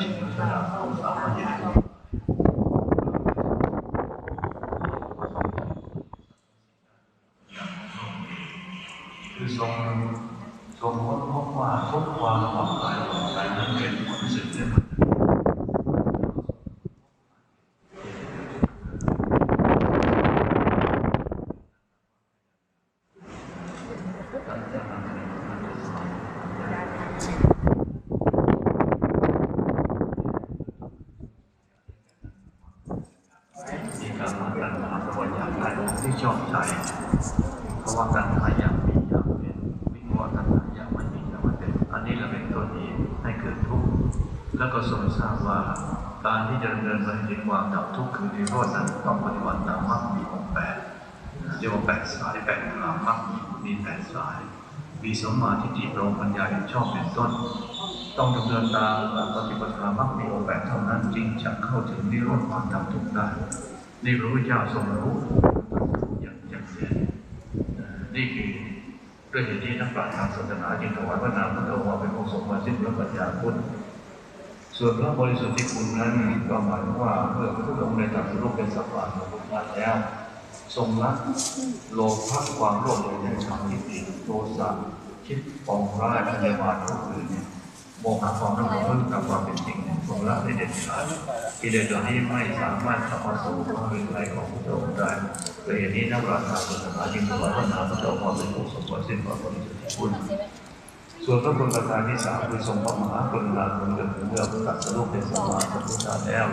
คือทรงทรงค้นพบว่าทุกความหวังใฝ่หวังใจนั้นเป็นผลสืบเนื่องมาจาก มี การมาการหาประวัติอยากได้ที่ชอบใจเพราะว่าการหาอย่ากมีอย่ากเป็นวิงวอนการหาอย่ากไม่มีอยากไม่เป็นอันนี้เราเป็นตัวนี้ให้เกิดทุกข์แล้วก็ทรงทราบว่าการที่จะดำเนินไปถึงความดับทุกข์คือนิโรธนั้นต้องปฏิบัติตามมรรคมีองค์แปดเรียกว่าแปดสายแปดทางมรรคมีแปดสาย มีสมมาทิฏฐิตรงปัญญาเห็นชอบเป็นต้น ต้องดำเนินตามหลักปฏิปทามรรคมีองค์แปดเท่านั้นจึงจะเข้าถึงนิโรธความดับทุกข์ได้ นี่พระพุทธเจ้าทรงรู้อย่างแจ่มแจ้งเอ่อนี่คือด้วยเหตุที่นักปราชญ์ทางศาสนาจึงถวายพระนามพระองค์ว่าเป็นองค์สมมาสิ้นพระปัญญาคุณส่วนพระบริสุทธิคุณนั้นก็หมายว่าเมื่อพระพุทธองค์ในตรัสรู้เป็นสัพพะของพุทธแล้ว ทรงละโลภะความโลภในทางที่ผิดโทสะคิดปองร้ายพยาบาทผู้อื่นโมหะความรับรู้กับความเป็นจริง เนี่ยทรงละได้เด็ดขาดกิเลสเหล่านี้ไม่สามารถเข้ามาสู่ความเป็นไรของพระองค์ได้ด้วยเหตุนี้นักปราชญ์ทางศาสนาจึงถวายพระนามพระองค์ว่าเป็นผู้สมบูรณ์สิ้นความบริสุทธิ์คุณส่วนพระคุณประการที่สามคือทรงพระมหากรุณาคุณเกิดเมื่อพระตัดสรู้เป็นสมาสัมพุทธาแล้ว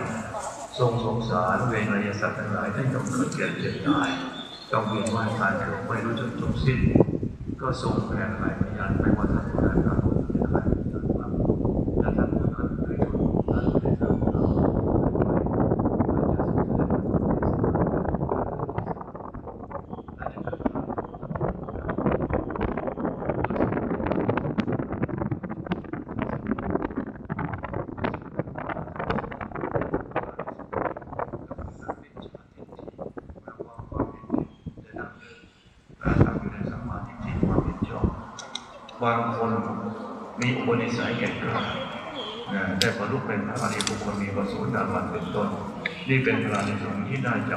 ทรงสงสารเวรยสัตว์ทั้งหลายที่ต้องเกิดแก่เจ็บตายต้องเวียนว่ายตายเกิดไม่รู้จักจบสิ้น ก็ทรงแผ่หลายพยานไม่ว่าท่านผู้ใดก็ตามเป็นใครเป็นท่านบ้างและท่านผู้นั้นเคยถูกท่านได้ทำเราอาจจะเกิดความ บางคนมีอุปนิสัยแก่กล้าได้บรรลุเป็นพระอริยบุคคลมีประสูติดาบันเป็นต้น นี่เป็นพระนิสงส์ที่ได้จาก